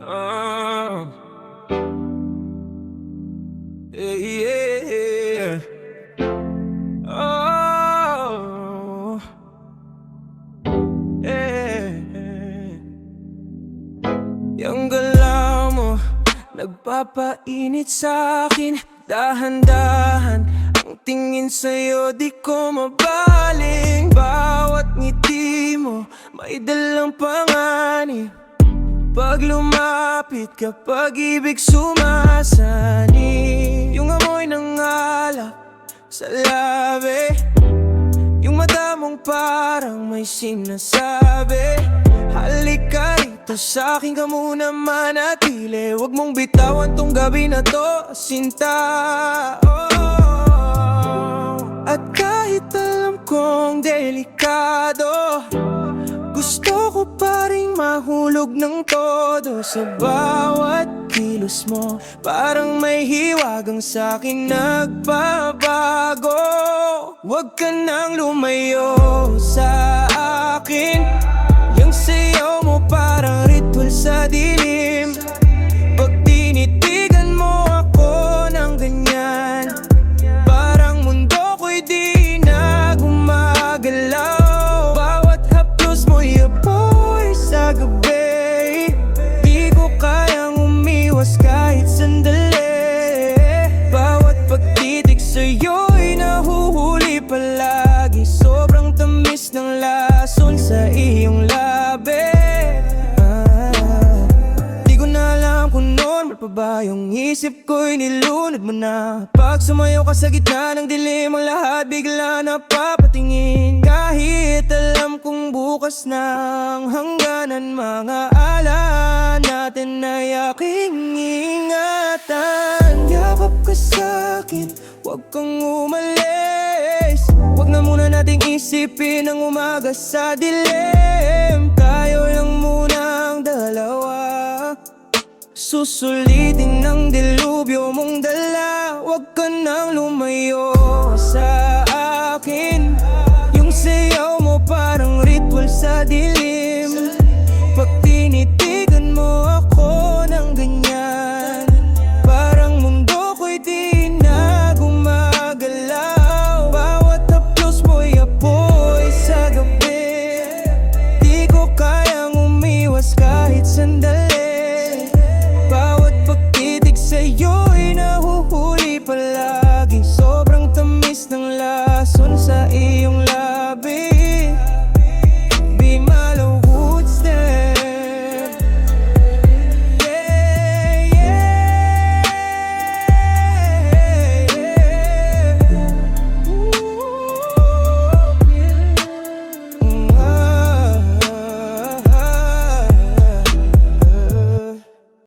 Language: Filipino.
Yeah, yeah. Oh. Yeah. Yung galaw mo Nagpapainit sa akin Dahan-dahan Ang tingin sa'yo di ko mabaling Bawat ngiti mo May dalang panganib pag lumapit ka, pag-ibig sumasani Yung amoy ng alak sa labi Yung mata mong parang may sinasabi. Halika rito sa'kin ka muna manatili. Huwag mong bitawan tong gabi na to, sinta. Oh. At kahit alam kong delikado gusto ko mahulog ng todo Sa bawat kilos mo. Parang may hiwagang sa'kin nagbabago. Huwag ka nang lumayo sa akin. Yung sayaw mo parang ritual sa dilim pa ba? Yung isip ko'y nilunod mo na. Pag sumayo ka sa gitna ng dilim Ang lahat bigla na papatingin Kahit alam kong bukas na ang hangganan Mga ala natin ay aking ingatan. Yakap ka sa'kin, huwag kang umalis. Huwag na muna nating isipin ang umaga sa dilim. Tayo Susulitin ng dilubyo mong dala. Huwag ka nang lumayo sa akin. Yung sayaw mo parang ritual sa dilim